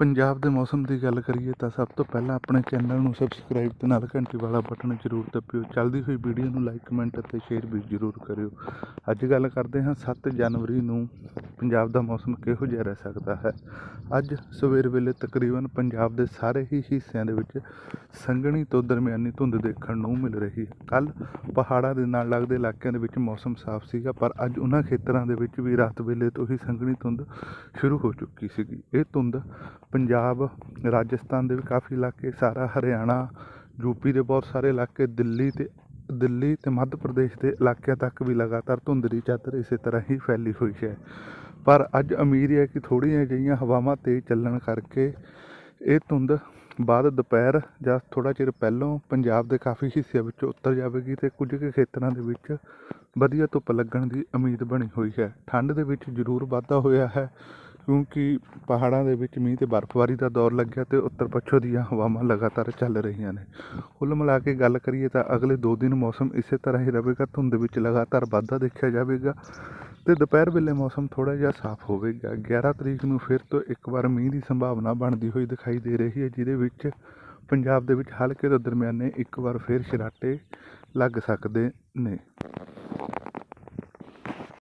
ਪੰਜਾਬ ਦੇ ਮੌਸਮ ਦੀ ਗੱਲ ਕਰੀਏ ਤਾਂ ਸਭ ਤੋਂ ਪਹਿਲਾਂ ਆਪਣੇ ਚੈਨਲ ਨੂੰ ਸਬਸਕ੍ਰਾਈਬ ਤੇ ਨਾਲ ਘੰਟੀ ਵਾਲਾ ਬਟਨ ਜ਼ਰੂਰ ਦਬਿਓ। ਚੱਲਦੀ ਹੋਈ ਵੀਡੀਓ ਨੂੰ ਲਾਈਕ ਕਮੈਂਟ ਅਤੇ ਸ਼ੇਅਰ ਵੀ ਜ਼ਰੂਰ ਕਰਿਓ। ਅੱਜ ਗੱਲ ਕਰਦੇ ਹਾਂ 7 ਜਨਵਰੀ ਨੂੰ ਪੰਜਾਬ ਦਾ ਮੌਸਮ ਕਿਹੋ ਜਿਹਾ ਰਹਿ ਸਕਦਾ ਹੈ? ਅੱਜ ਸਵੇਰ ਵੇਲੇ ਤਕਰੀਬਨ ਪੰਜਾਬ ਦੇ ਸਾਰੇ ਹੀ ਹਿੱਸਿਆਂ ਦੇ ਵਿੱਚ ਸੰਘਣੀ ਤੋਂ ਦਰਮਿਆਨੀ ਧੁੰਦ ਦੇਖਣ ਨੂੰ ਮਿਲ ਰਹੀ ਹੈ। ਕੱਲ ਪਹਾੜਾਂ ਦੇ ਨਾਲ ਲੱਗਦੇ ਇਲਾਕਿਆਂ ਦੇ ਵਿੱਚ ਮੌਸਮ ਸਾਫ਼ ਸੀਗਾ, ਪਰ ਅੱਜ ਉਹਨਾਂ ਖੇਤਰਾਂ ਦੇ ਵਿੱਚ ਵੀ ਰਾਤ ਵੇਲੇ ਤੋਂ ਹੀ ਸੰਘਣੀ ਧੁੰਦ ਸ਼ੁਰੂ ਹੋ ਚੁੱਕੀ ਸੀਗੀ। ਇਹ ਧੁੰਦ ਪੰਜਾਬ, ਰਾਜਸਥਾਨ ਦੇ ਵੀ ਕਾਫੀ ਇਲਾਕੇ, ਸਾਰਾ ਹਰਿਆਣਾ ਯੂਪੀ ਦੇ ਬਹੁਤ ਸਾਰੇ ਇਲਾਕੇ, ਦਿੱਲੀ ਤੇ ਦਿੱਲੀ ਤੇ ਮੱਧ ਪ੍ਰਦੇਸ਼ ਦੇ ਇਲਾਕਿਆਂ ਤੱਕ ਵੀ ਲਗਾਤਾਰ ਧੁੰਦ ਦੀ ਚਾਦਰ ਇਸੇ ਤਰ੍ਹਾਂ ਹੀ ਫੈਲੀ ਹੋਈ ਹੈ। ਪਰ ਅੱਜ ਉਮੀਦ ਹੈ ਕਿ ਥੋੜ੍ਹੀਆਂ ਜਿਹੀਆਂ ਹਵਾਵਾਂ ਤੇਜ਼ ਚੱਲਣ ਕਰਕੇ ਇਹ ਧੁੰਦ ਬਾਅਦ ਦੁਪਹਿਰ ਜਾਂ ਥੋੜ੍ਹਾ ਚਿਰ ਪਹਿਲਾਂ ਪੰਜਾਬ ਦੇ ਕਾਫੀ ਹਿੱਸਿਆਂ ਵਿੱਚ ਉਤਰ ਜਾਵੇਗੀ ਤੇ ਕੁਝ ਕੁ ਖੇਤਰਾਂ ਦੇ ਵਿੱਚ ਵਧੀਆ ਧੁੱਪ ਲੱਗਣ ਦੀ ਉਮੀਦ ਬਣੀ ਹੋਈ ਹੈ। ਠੰਡ ਦੇ ਵਿੱਚ ਜ਼ਰੂਰ ਵਾਧਾ ਹੋਇਆ ਹੈ। ਕਿਉਂਕਿ ਪਹਾੜਾਂ ਦੇ ਵਿੱਚ ਮੀਂਹ ਤੇ ਬਰਫ਼ਬਾਰੀ ਦਾ ਦੌਰ ਲੱਗਿਆ ਤੇ ਉੱਤਰ ਪੱਛਮ ਦੀਆਂ ਹਵਾਵਾਂ ਲਗਾਤਾਰ ਚੱਲ ਰਹੀਆਂ ਨੇ। ਕੁੱਲ ਮਿਲਾ ਕੇ ਗੱਲ ਕਰੀਏ ਤਾਂ ਅਗਲੇ 2 ਦਿਨ ਮੌਸਮ ਇਸੇ ਤਰ੍ਹਾਂ ਹੀ ਰਹੇਗਾ, ਧੁੰਦ ਵਿੱਚ ਲਗਾਤਾਰ ਵਾਧਾ ਦੇਖਿਆ ਜਾਵੇਗਾ ਤੇ ਦੁਪਹਿਰ ਵੇਲੇ ਮੌਸਮ ਥੋੜਾ ਜਿਹਾ ਸਾਫ਼ ਹੋਵੇਗਾ। 11 ਤਰੀਕ ਨੂੰ ਫਿਰ ਤੋਂ ਇੱਕ ਵਾਰ ਮੀਂਹ ਦੀ ਸੰਭਾਵਨਾ ਬਣਦੀ ਹੋਈ ਦਿਖਾਈ ਦੇ ਰਹੀ ਹੈ, ਜਿਹਦੇ ਵਿੱਚ ਪੰਜਾਬ ਦੇ ਵਿੱਚ ਹਲਕੇ ਤੋਂ ਦਰਮਿਆਨੇ ਇੱਕ ਵਾਰ ਫਿਰ ਛਰਾਟੇ ਲੱਗ ਸਕਦੇ ਨੇ।